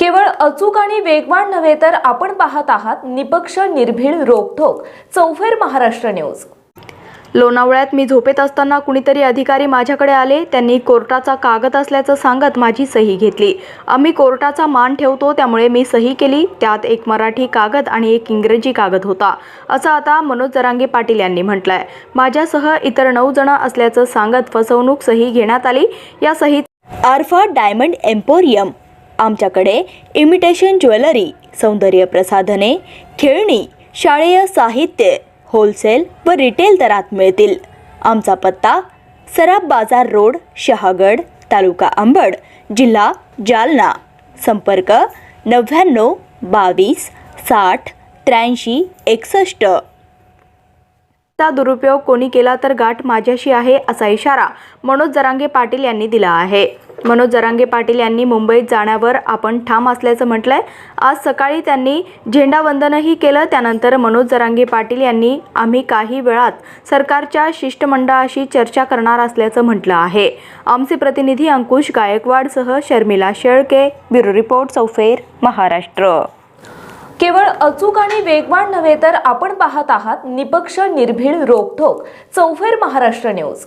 केवळ अचूक आणि वेगवान नव्हे तर आपण पाहत आहात निपक्ष निर्भीड रोखोक चौफेर महाराष्ट्र न्यूज. लोणावळ्यात मी झोपेत असताना कुणीतरी अधिकारी माझ्याकडे आले. त्यांनी कोर्टाचा कागद असल्याचं सांगत माझी सही घेतली. आम्ही कोर्टाचा मान ठेवतो त्यामुळे मी सही केली. त्यात एक मराठी कागद आणि एक इंग्रजी कागद होता. असं आता मनोज जरांगे पाटील यांनी म्हटलंय. माझ्यासह इतर नऊ जण असल्याचं सांगत फसवणूक सही घेण्यात आली. या सहीत आर्फा डायमंड एम्पोरियम. आमच्याकडे इमिटेशन ज्वेलरी सौंदर्य प्रसाधने खेळणी शाळेय साहित्य होलसेल व रिटेल दरात मिळतील. आमचा पत्ता सराफ बाजार रोड शहागड तालुका अंबड जिल्हा जालना. संपर्क नव्याण्णव बावीस साठ त्र्याऐंशी एकसष्ट. चा दुरुपयोग कोणी केला तर गाठ माझ्याशी आहे असा इशारा मनोज जरांगे पाटील यांनी दिला आहे. मनोज जरांगे पाटील यांनी मुंबईत जाण्यावर आपण ठाम असल्याचं म्हटलंय. आज सकाळी त्यांनी झेंडावंदनही केलं. त्यानंतर मनोज जरांगे पाटील यांनी आम्ही काही वेळात सरकारच्या शिष्टमंडळाशी चर्चा करणार असल्याचं म्हटलं आहे. आमचे प्रतिनिधी अंकुश गायकवाडसह शर्मिला शेळके ब्युरो रिपोर्ट चौफेर महाराष्ट्र. केवळ अचूक आणि वेगवान नव्हे तर आपण पाहत आहात निपक्ष निर्भीड रोखोक चौफेर महाराष्ट्र न्यूज.